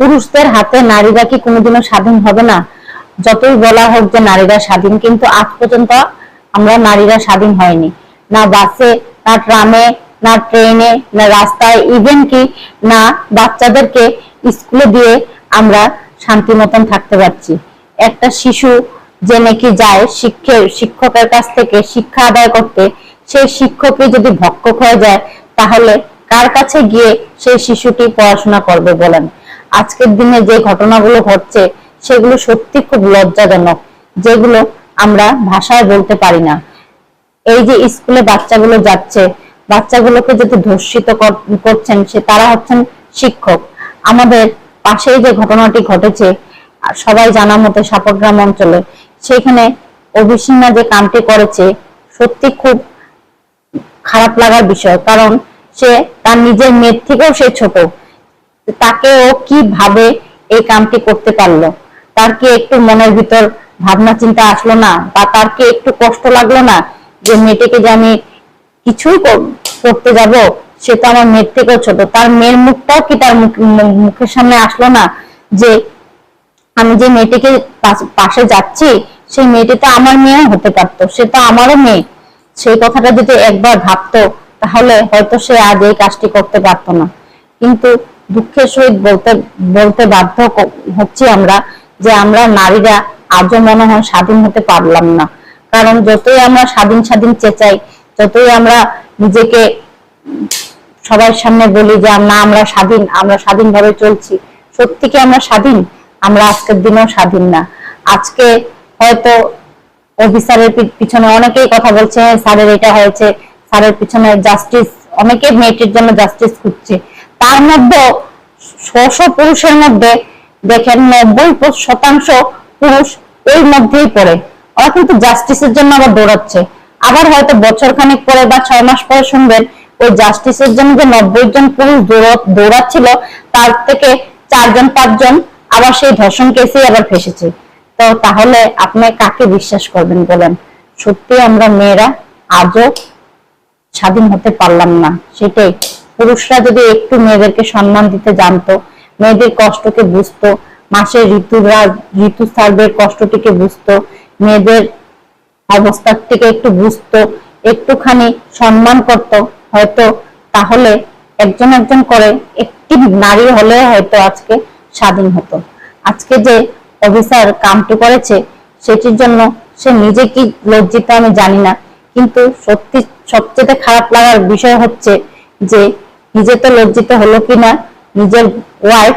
পুরুষদের হাতে নারীরা কি কোনোদিনও স্বাধীন হবে না? যতই বলা হোক যে নারীরা স্বাধীন, কিন্তু আজ পর্যন্ত আমরা নারীরা স্বাধীন হয়নি। না বাসে, না ট্রামে, না ট্রেনে, না রাস্তায় ইভেন কি না বাচ্চাদেরকে স্কুলে দিয়ে আমরা শান্তি মতন থাকতে পারছি। একটা শিশু যে নাকি যায় শিক্ষের শিক্ষকের কাছ থেকে শিক্ষা আদায় করতে, সেই শিক্ষকই যদি ভক্ষক হয়ে যায়, তাহলে কার কাছে গিয়ে সেই শিশুটি পড়াশোনা করবে বলেন? আজকের দিনে যে ঘটনাগুলো ঘটছে, সেগুলো সত্যি খুব লজ্জাজনক, যেগুলো আমরা ভাষায় বলতে পারি না। এই যে স্কুলে বাচ্চাগুলো যাচ্ছে, বাচ্চাগুলোকে যদি ধর্ষিত কর- করছেন, সে তারা হচ্ছেন শিক্ষক। আমাদের পাশেই যে ঘটনাটি ঘটেছে, সবাই জানা মতো সাপগ্রাম অঞ্চলে, সেখানে অভিসীমা যে কামটি করেছে, সত্যি খুব খারাপ লাগার বিষয়। কারণ সে তার নিজের মেয়ের থেকেও সে ছোট। তাকে ও কীভাবে এই কামটি করতে পারল? তার কি একটু মনের ভিতর ভাবনা চিন্তা আসলো না? বা তার কি একটু কষ্ট লাগল না যে মেয়েটিকে যে আমি কিছুই করতে যাব? সে তো আমার মেয়ের থেকেও ছোট। তার মেয়ের মুখটাও কি তার মুখের সামনে আসলো না যে আমি যে মেয়েটিকে পাশে যাচ্ছি, সেই মেয়েটি তো আমার মেয়েও হতে পারতো। সে তো আমারও মেয়ে। সেই কথাটা যদি একবার ভাবতো, তাহলে হয়তো সে আজ এই কাজটি করতে পারতো না। কিন্তু দুঃখের সহিত বলতে বলতে বাধ্য হচ্ছি আমরা যে আমরা নারীরা আজও মনে হয় স্বাধীন হতে পারলাম না। কারণ যতই আমরা স্বাধীন স্বাধীন চেঁচাই যতই আমরা নিজেকে সবার সামনে বলি যে না আমরা স্বাধীন আমরা স্বাধীনভাবে চলছি সত্যি কি আমরা স্বাধীন? আমরা আজকের দিনেও স্বাধীন না। আজকে হয়তো অফিসারের পিছনে অনেকেই কথা বলছে "হ্যাঁ, স্যারের এটা হয়েছে স্যারের পিছনে জাস্টিস অনেকে মেয়েটির জন্য জাস্টিস খুঁজছে। তার মধ্যে ছশ পুরুষের মধ্যে দেখেন নব্বই শতাংশ পুরুষ এর মধ্যেই পড়ে। ওরা কিন্তু জাস্টিসের জন্য আবার দৌড়াচ্ছে। আবার হয়তো বছর খানেক পরে বা ছয় মাস পরে শুনবেন, ওই জাস্টিসের জন্য যে নব্বই জন পুরুষ দৌড়াচ্ছিল, তার থেকে চারজন, পাঁচজন আবার সেই ধর্ষণ কেসেই আবার ফেসেছে। তো তাহলে আপনি কাকে বিশ্বাস করবেন বলেন? সত্যি আমরা মেয়েরা আজও স্বাধীন হতে পারলাম না, সেটাই। পুরুষরা যদি একটু মেয়েদেরকে সম্মান দিতে জানতো, মেয়েদের কষ্টকে বুঝতো মাসের ঋতুরা ঋতুস্রাবের কষ্টটিকে বুঝতো, মেয়েদের অবস্থার থেকে একটু বুঝতো, একটুখানি সম্মান করত, হয়তো তাহলে একজন একজন করে একটি নারী হলে হয়তো আজকে স্বাধীন হতো। আজকে যে অফিসার কামটি করেছে, সেটির জন্য সে নিজে কি লজ্জিত আমি জানি না, কিন্তু সত্যি, সবচেয়ে খারাপ লাগার বিষয় হচ্ছে যে নিজে তো লজ্জিত হলো কিনা নিজের ওয়াইফ